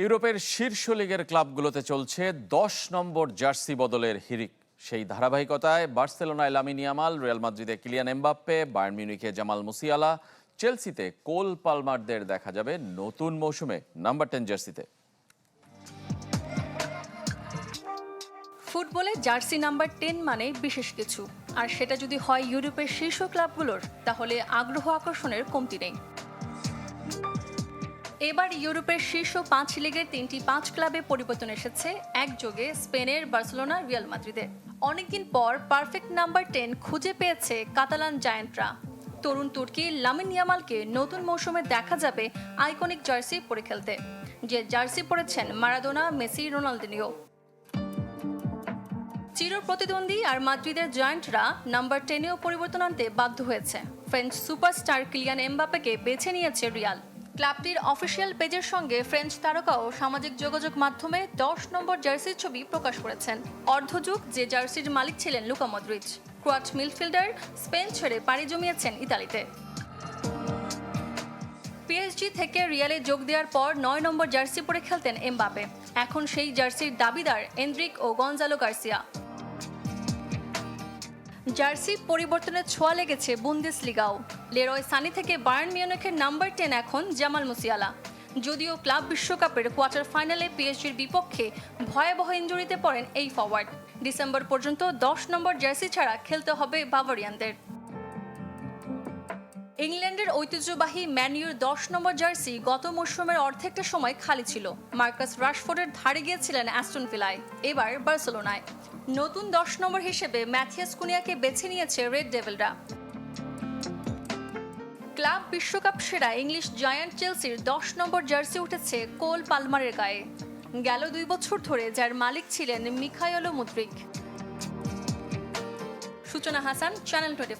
ইউরোপের শীর্ষ লিগের ক্লাবগুলোতে চলছে দশ নম্বর জার্সি বদলের হিরিক সেই ধারাবাহিকতায় বার্সেলোনায় লামিনিয়ামাল রিয়াল মাদ্রিদে কিলিয়ান এমবাপ্পে, বায়ার্ন মিউনিখে জামাল মুসিয়ালা, চেলসিতে কোল পালমারদের দেখা যাবে নতুন মৌসুমে নাম্বার টেন জার্সিতে। ফুটবলে জার্সি নাম্বার টেন মানে বিশেষ কিছু। আর সেটা যদি হয় ইউরোপের শীর্ষ ক্লাবগুলোর, তাহলে আগ্রহ আকর্ষণের কমতি নেই। এবার ইউরোপের শীর্ষ পাঁচ লিগের তিনটি পাঁচ ক্লাবে পরিবর্তন এসেছে। একযোগে স্পেনের, বার্সেলোনা, রিয়াল মাদ্রিদে অনেকদিন পর পারফেক্ট নাম্বার টেন খুঁজে পেয়েছে কাতালান জায়ান্টরা। তরুণ তুর্কি লামিন ইয়ামালকে নতুন মৌসুমে দেখা যাবে আইকনিক জার্সি পরে খেলতে। যে জার্সি পরেছেন মারাদোনা, মেসি, রোনালদিনিও। চির প্রতিদ্বন্দ্বী আর মাদ্রিদের জয়েন্টরা নাম্বার টেনেও পরিবর্তন আনতে বাধ্য হয়েছে। ফ্রেঞ্চ সুপারস্টার কিলিয়ান এমবাপ্পেকে বেছে নিয়েছে রিয়াল। ক্লাবটির অফিসিয়াল পেজের সঙ্গে ফ্রেঞ্চ তারকাও সামাজিক যোগাযোগ মাধ্যমে দশ নম্বর জার্সির ছবি প্রকাশ করেছেন। অর্ধযুগ যে জার্সির মালিক ছিলেন Luka Modric Croat midfielder Spain ছেড়ে পাড়ি জমিয়েছেন ইতালিতে। পিএসজি থেকে রিয়ালে যোগ দেওয়ার পর নয় নম্বর জার্সি পরে খেলতেন এমবাপে। এখন সেই জার্সির দাবিদার এন্দ্রিক ও গঞ্জালো গার্সিয়া। জার্সি পরিবর্তনের ছোঁয়া লেগেছে বুন্দেস লিগাও লেরয় সানি থেকে বায়ার্ন মিউনিখের নাম্বার টেন এখন জামাল মুসিয়ালা। যদিও ক্লাব বিশ্বকাপের কোয়ার্টার ফাইনালে পিএসজির বিপক্ষে ভয়াবহ ইঞ্জুরিতে পড়েন এই ফরওয়ার্ড। ডিসেম্বর পর্যন্ত দশ নম্বর জার্সি ছাড়া খেলতে হবে বাভারিয়ানদের। ইংল্যান্ডের ঐতিহ্যবাহী ম্যানিউর দশ নম্বর জার্সি গত মৌসুমের অর্ধেকটা সময় খালি ছিল। মার্কাস রাশফোর্ডের ধারে গিয়েছিলেন অ্যাস্টন ভিলায়। এবার বার্সেলোনায়। নতুন দশ নম্বর হিসেবে ম্যাথিয়াস কুনিয়াকে বেছে নিয়েছে রেড ডেভিলরা। ক্লাব বিশ্বকাপ সেরা ইংলিশ জায়ান্ট চেলসির দশ নম্বর জার্সি উঠেছে কোল পালমারের গায়ে। গেল দুই বছর ধরে যার মালিক ছিলেন মিখাইলো মুদ্রিক সূচনা হাসান, চ্যানেল টোয়েন্টি